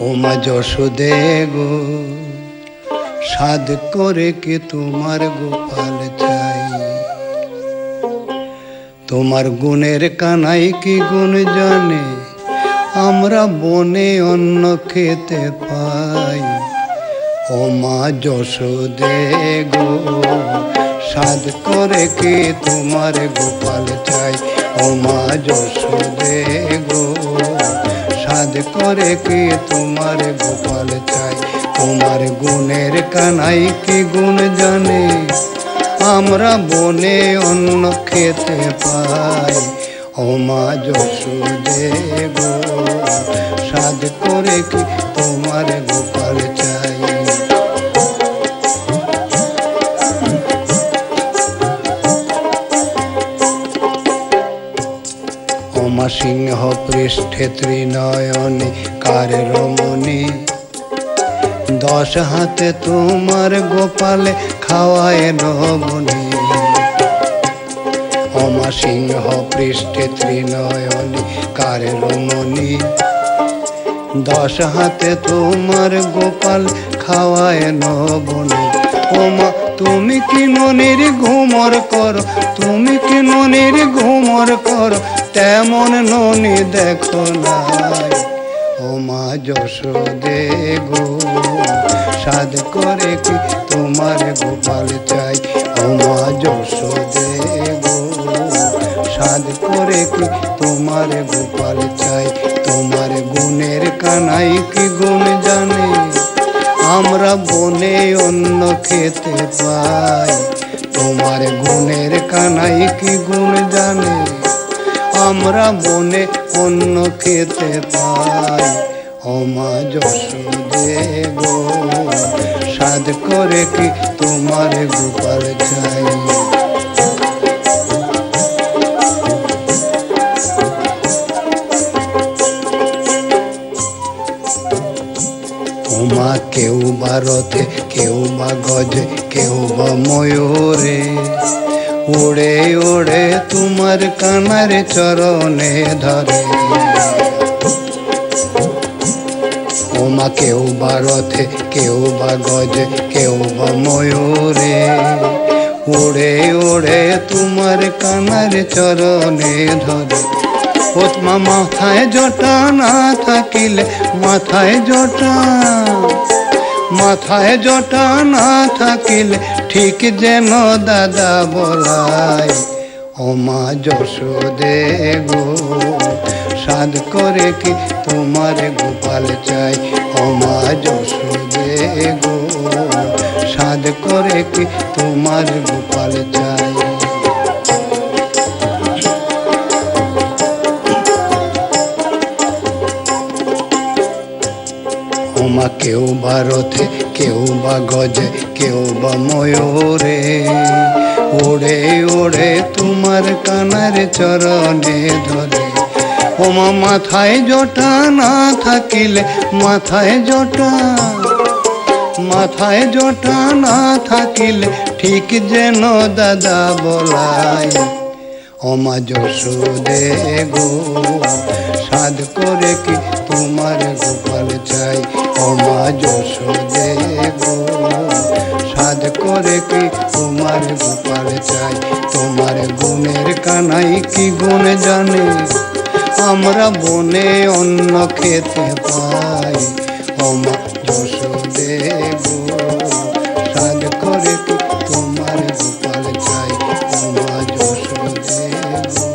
ওমা যশোদে গো সাদ করে কে তোমার গোপাল চাই? তোমার গুণের কানাই কি গুণ জানে? আমরা বনে অন্ন খেতে পাই। ও মা যশোদে গো সাদ করে কে তোমার গোপাল চাই? ও মা যশোদে গো করে কি তোমার গোপাল চাই? তোমার গুণের কানাই কি গুণ জানে? আমরা বনে অন্য খেতে পাই। ও মা যশোদে গো সাজ করে কি তোমার গোপাল চাই? অমা সিংহ পৃষ্ঠে ত্রিনয়নে কার রমণী। দশ হাতে তোমার গোপালে খাওয়ায় নবনী। অমা সিংহ পৃষ্ঠে ত্রিনয়নে কার রমণী। দশ হাতে তোমার গোপাল খাওয়ায় নবনী। ওমা, তুমি কি ননির ঘুমর করো? তুমি কি ননির ঘুমর করো? তেমন ননি দেখো নাই। ও মা যশোদে গো সাদ করে কি তোমার গোপাল চাই? ও মা যশোদে গো সাদ করে কি তোমার গোপাল চাই? তোমার গুণের কানাই কি গুণ জানে? আমরা বনে অন্য খেতে পাই। তোমার গুণের কানাই কি গুণ জানে? আমরা বনে অন্য খেতে পাই। অমা যশোদে গো সাদ করে কি তোমার গোপাল চাই? কেউ বা রথে কেউ বা গজে কেউ বা ময়ূরে উড়ে উড়ে তোমার কানার চরণে ধরে। ওমা কেউ বা রথে, কেউ বা গজে, কেউ বা ময়ূরে। উড়ে উড়ে তোমার কানার চরণে ধরে। ওতমা মাথায় জটা না থাকিলে, মাথায় জটা। মাথায় জটা না থাকিলে ঠিক যেন দাদা বলাই, ওমা যশোদে গো সাদ করে কি তোমার গোপাল চাই? ওমা যশোদে গো সাদ করে কি তোমার গোপাল ওমা কেউ বা রথে, কেউ বা গজে, কেউ বা ময়ূরে। ওড়ে ওড়ে তোমার কানার চরণে ধরে। ওমা মাথায় জটা না থাকিলে মাথায় জটা? মাথায় জটা না থাকিলে ঠিক যেন দাদা বলাই অমা যশোদে গো সাদ করে কি তোমার গোপাল চাই? অমা যশোদে গো সাদ করে কি তোমার গোপাল চাই? তোমার গুণের কানাই কি গুণ জানে? আমরা বনে অন্ন খেতে পাই। অমা Thank you.